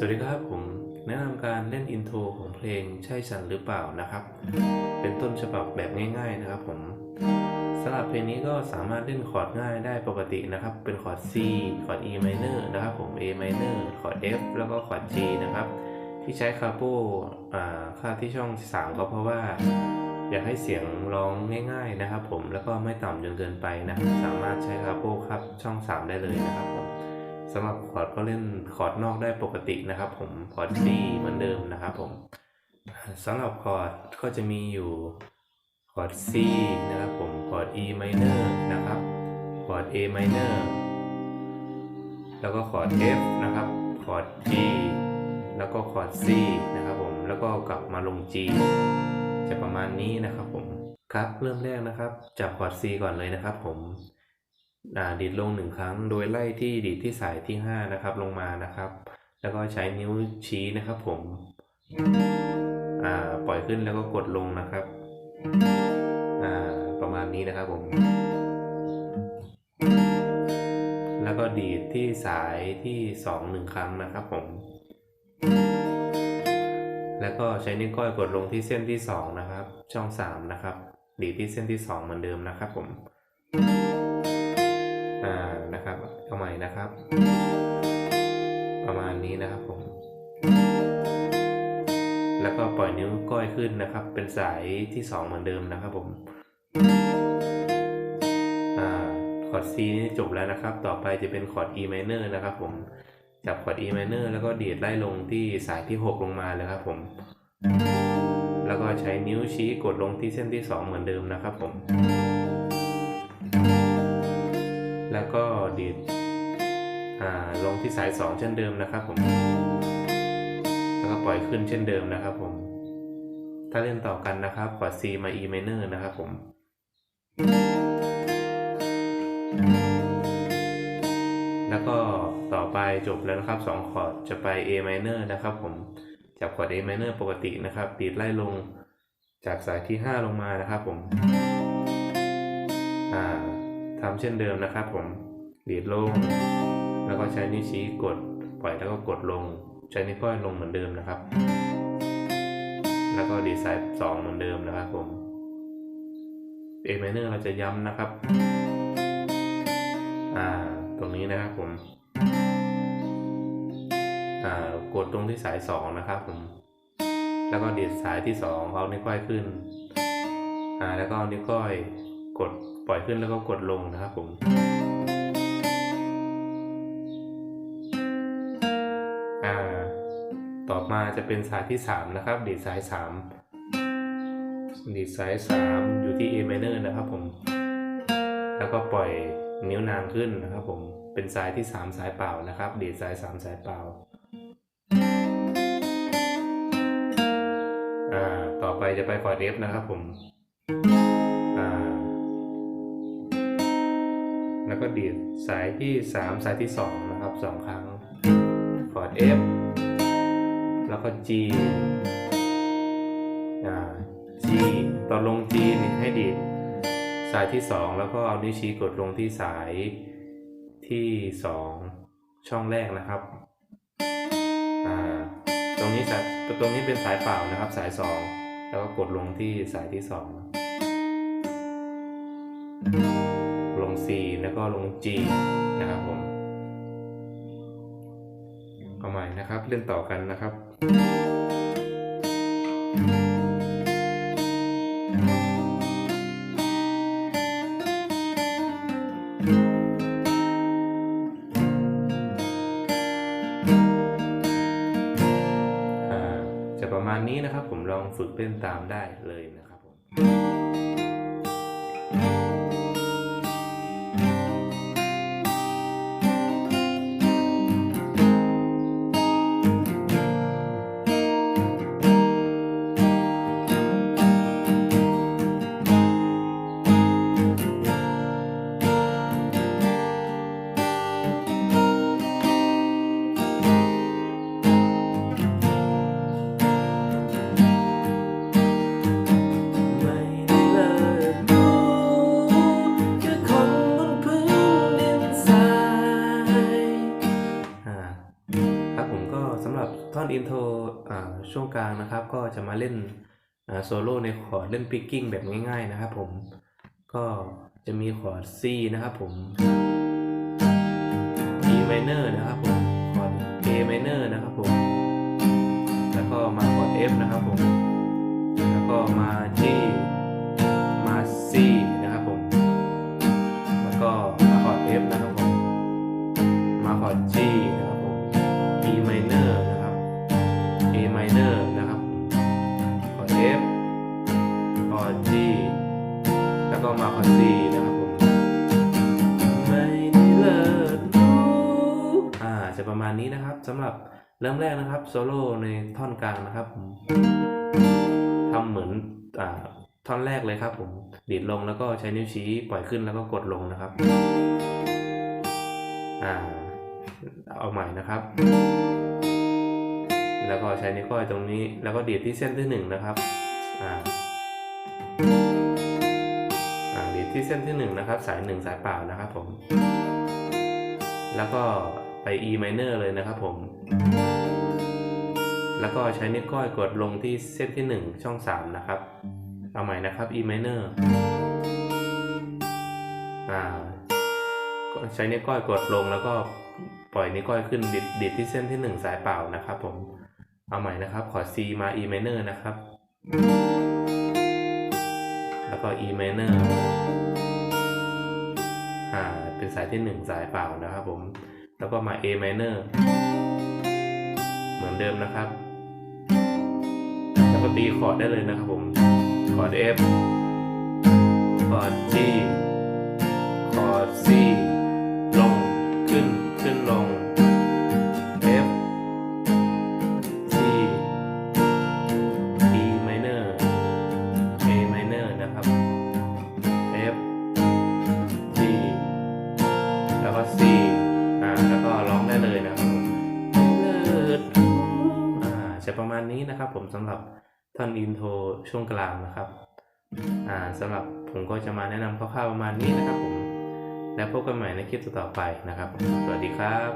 สวัสดีครับผมแนะนำการเล่นอินโทรของเพลงใช่ฉันหรือเปล่านะครับ เป็นต้นฉบับแบบง่าย ๆนะครับผมสำหรับเพลงนี้ก็สามารถเล่นคอร์ดง่ายได้ปกตินะครับ เป็นคอร์ด C คอร์ด E minor นะครับผม A minor คอร์ด F แล้วก็คอร์ด G นะครับ ที่ใช้คาโปค่าที่ช่อง 3 ก็เพราะว่า อยากให้เสียงร้องง่ายๆนะครับผมแล้วก็ไม่ต่ำจนเกินไปนะสามารถใช้คาโปครับช่อง 3 ได้เลยนะครับผม สำหรับคอร์ดก็เล่นคอร์ดนอกได้ปกตินะครับผมคอร์ด C เหมือนเดิมนะครับผมสำหรับคอร์ดก็จะมีอยู่คอร์ด C นะครับผมคอร์ด E minor นะครับคอร์ด A minor แล้วก็คอร์ด F นะครับคอร์ด G แล้วก็คอร์ด C นะครับผมแล้วก็กลับมาลง G จะประมาณนี้นะครับผมครับเริ่มแรกนะครับจากคอร์ด C ก่อนเลยนะครับผม ดีดลงหนึ่งครั้ง โดยไล่ที่ดีดที่สายที่5นะครับลงมานะครับ แล้วก็ใช้นิ้วชี้นะครับผมปล่อยขึ้นแล้วก็กดลงนะครับประมาณนี้นะครับผม แล้วก็ดีดที่สายที่สองหนึ่งครั้งนะครับผม แล้วก็ใช้นิ้วก้อยกดลงที่เส้นที่สองนะครับ ช่องสามนะครับ ดีดที่เส้นที่สองเหมือนเดิมนะครับผม อ่านะครับเอาใหม่นะครับ ประมาณนี้นะครับผม แล้วก็ปล่อยนิ้วก้อยขึ้นนะครับ เป็นสายที่สองเหมือนเดิมนะครับผมคอร์ด C นี่จบแล้วนะครับ ต่อไปจะเป็นคอร์ด E minor นะครับผม จับคอร์ด E minor แล้วก็ดีดไล่ลงที่สายที่ 6 ลงมาเลยครับผม แล้วก็ใช้นิ้วชี้กดลงที่เส้นที่ 2 เหมือนเดิมนะครับผม แล้วก็ดีดลงที่สาย 2 เช่นเดิมนะครับผม แล้วก็ปล่อยขึ้นเช่นเดิมนะครับผม ถ้าเล่นต่อกันนะครับคอร์ด C มา E minor นะครับผม แล้วก็ต่อไปจบแล้วนะครับสองคอร์ดจะไป A minor นะครับผมจากคอร์ด A minor ปกตินะครับ ดีดไล่ลงจากสายที่ 5 ลงมานะครับผม อ่า ทำเช่นเดิมนะครับผมดีดลง แล้วก็ใช้นิ้วชี้กดปล่อยแล้วก็กดลง ใช้นิ้วก้อยลงเหมือนเดิมนะครับ แล้วก็ดีดสาย2เหมือนเดิมนะครับผม A minor เราจะย้ำนะครับ อ่า ตรงนี้นะครับผม อ่า กดตรงที่สายสองนะครับผม แล้วก็ดีดสายที่สองเอานิ้วก้อยขึ้น อ่า แล้วก็นิ้วก้อย กดปล่อยขึ้นแล้วก็กดลงนะครับผม อ่า ต่อมาจะเป็นสายที่สามนะครับ ดีดสายสามดีดสายสามอยู่ที่ A minor นะครับผม แล้วก็ปล่อยนิ้วนางขึ้นนะครับผม เป็นสายที่ 3 สายเปล่านะครับ ดีดสาย 3 สายเปล่า อ่า ต่อไปจะไปคอร์ด F นะครับผม แล้วก็ดีดสายที่ 3 สายที่ 2 นะครับ 2 ครั้งคอร์ด F แล้วก็ G อ่า G ตอนลง G นี่ให้ดีดสายที่ 2 แล้วก็เอานิ้วชี้กดลงที่สายที่ 2 ช่องแรกนะครับอ่าตรงนี้สายตรงนี้เป็นสายเปล่านะครับสาย 2 แล้วก็กดลงที่สายที่2ลง C แล้วก็ลง G นะครับผมเอาใหม่นะครับเล่นต่อกันนะครับอ่าจะประมาณนี้นะครับผมลองฝึกเล่นตามได้เลยนะครับผม「 ช่วงกลางนะครับ ก็จะมาเล่นโซโล่ในคอร์ดเล่นปิกกิ้งแบบง่ายๆนะครับผมก็จะมีคอร์ด C นะครับผม E minor นะครับผมคอร์ด A minor นะครับผม แล้วก็มาคอร์ด F นะครับผม แล้วก็มา G มา C นะครับผม แล้วก็มาคอร์ด F นะครับผม มาคอร์ด G นะครับ A minor นะครับคอร์ด F คอร์ด G แล้วก็มาคอร์ด C นะครับผมไม่ได้เลิศรู้อ่าจะประมาณนี้นะครับสำหรับเริ่มแรกนะครับโซโล่ในท่อนกลางนะครับผมทำเหมือนอ่าท่อนแรกเลยครับผมดีดลงแล้วก็ใช้นิ้วชี้ปล่อยขึ้นแล้วก็กดลงนะครับ อ่า เอาใหม่นะครับ แล้วก็ใช้นิ้วก้อยตรงนี้ แล้วก็ดีดที่เส้นที่หนึ่งนะครับอ่าดีดที่เส้นที่หนึ่งนะครับ สายหนึ่งสายเปล่านะครับผม แล้วก็ไป E minor เลยนะครับผม แล้วก็ใช้นิ้วก้อยกดลงที่เส้นที่หนึ่งช่องสามนะครับ เอาใหม่นะครับ E minor อ่าใช้นิ้วก้อยกดลงแล้วก็ปล่อยนิ้วก้อยขึ้นดิดดิดที่เส้นที่หนึ่งสายเปล่านะครับผม เอาใหม่นะครับ ขอ C มา E minor นะครับ แล้วก็ E minor อ่า เป็นสายที่หนึ่งสายเปล่านะครับผม แล้วก็มา A minor เหมือนเดิมนะครับ แล้วก็ตีคอร์ดได้เลยนะครับผม คอร์ด F คอร์ด G คอร์ด C ลง ขึ้น ณนี้นะครับผมสำหรับท่อนอินโทรช่วงกลางนะครับอ่าสำหรับผมก็จะมาแนะนำคร่าวๆประมาณนี้นะครับผม แล้วพบกันใหม่ในคลิปต่อไปนะครับ สวัสดีครับ